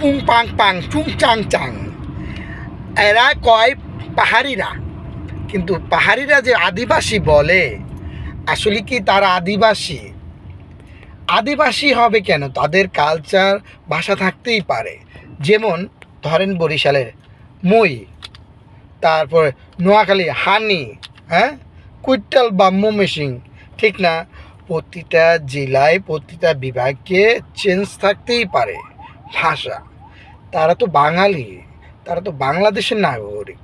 পুং পাং পাং চুং চাং চাং এরা কয়? পাহাড়িরা। কিন্তু পাহাড়িরা যে আদিবাসী বলে, আসলে কি তারা আদিবাসী? আদিবাসী হবে কেন? তাদের কালচার ভাষা থাকতেই পারে। যেমন ধরেন বরিশালের মই, তারপর নোয়াখালী হানি হ্যাঁ? কুইটাল বা মমেসিং ঠিক না? প্রতিটা জেলায় প্রতিটা বিভাগে চেঞ্জ থাকতেই পারে। ভাষা। তারা তো বাঙালি, তারা তো বাংলাদেশের নাগরিক।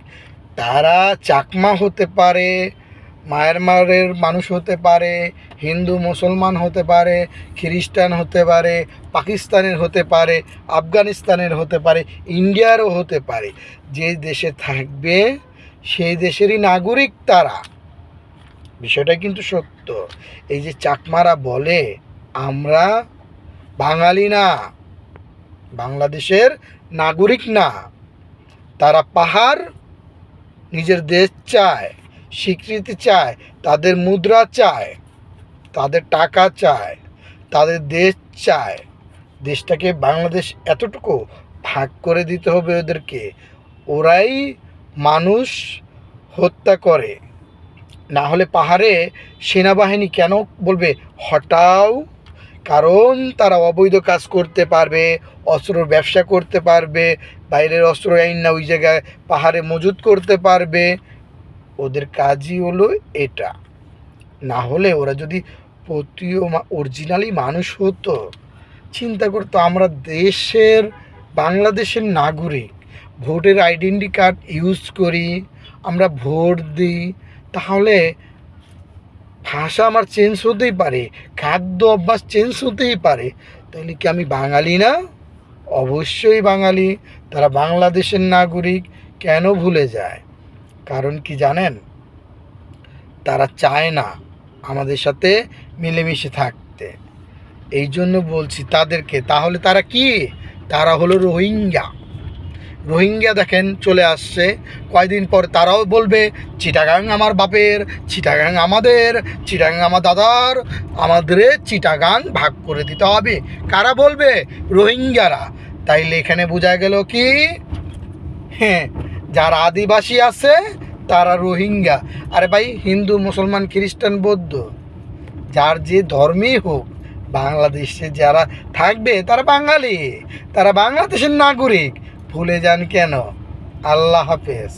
তারা চাকমা হতে পারে, মায়ানমারের মানুষ হতে পারে, হিন্দু, মুসলমান হতে পারে, খ্রিস্টান হতে পারে, পাকিস্তানের হতে পারে, আফগানিস্তানের হতে পারে, ইন্ডিয়ারও হতে পারে। যে দেশে থাকবে, সেই দেশেরই নাগরিক তারা। বিষয়টা কিন্তু সত্য। এই যে চাকমারা বলে, আমরা বাঙালি না। বাংলাদেশের নাগরিক না। তারা পাহাড় নিজের দেশ চায়, স্বীকৃতি চায়, তাদের মুদ্রা চায়, তাদের টাকা চায়, তাদের দেশ চায়। দেশটাকে বাংলাদেশ এতটুকু ভাগ করে দিতে হবে ওদেরকে। ওরাই মানুষ হত্যা করে। না হলে পাহাড়ে সেনাবাহিনী কেন বলবে? হটাও কারণ তারা অবৈধ কাজ করতে পারবে, অস্ত্রর ব্যবসা করতে পারবে, বাইরের অস্ত্র আইন না, ওই জায়গায় পাহাড়ে মজুত করতে পারবে। ওদের কাজই হলো এটা। না হলে ওরা যদি প্রতিও অরিজিনালি মানুষ হতো, চিন্তা করতো আমরা দেশের, বাংলাদেশের নাগরিক, ভোটের আইডেন্টি কার্ড ইউজ করি, আমরা ভোট দিই, তাহলে ভাষা আমার চেঞ্জ হতেই পারে, খাদ্য অভ্যাস চেঞ্জ হতেই পারে। তাহলে কি আমি বাঙালি না? অবশ্যই বাঙালি। তারা বাংলাদেশের নাগরিক কেন ভুলে যায়? কারণ কি জানেন? তারা চায় না আমাদের সাথে মিলেমিশে থাকতে। এই জন্য বলছি তাদেরকে, তাহলে তারা কি? তারা হলো রোহিঙ্গা। রোহিঙ্গা দেখেন চলে আসছে। কয়দিন পর তারাও বলবে, চিটাগাং আমার বাপের, চিটাগাং আমাদের, চিটাগাং আমার দাদার, আমাদের চিটাগাং ভাগ করে দিতে হবে। কারা বলবে? রোহিঙ্গারা। তাইলে এখানে বোঝা গেল কি? হ্যাঁ যারা আদিবাসী আছে, তারা রোহিঙ্গা। আরে ভাই, হিন্দু, মুসলমান, খ্রিস্টান, বৌদ্ধ, যার যে ধর্মই হোক, বাংলাদেশে যারা থাকবে, তারা বাঙালি, তারা বাংলাদেশের নাগরিক। ভুলে যান কেন? আল্লাহ হাফেজ।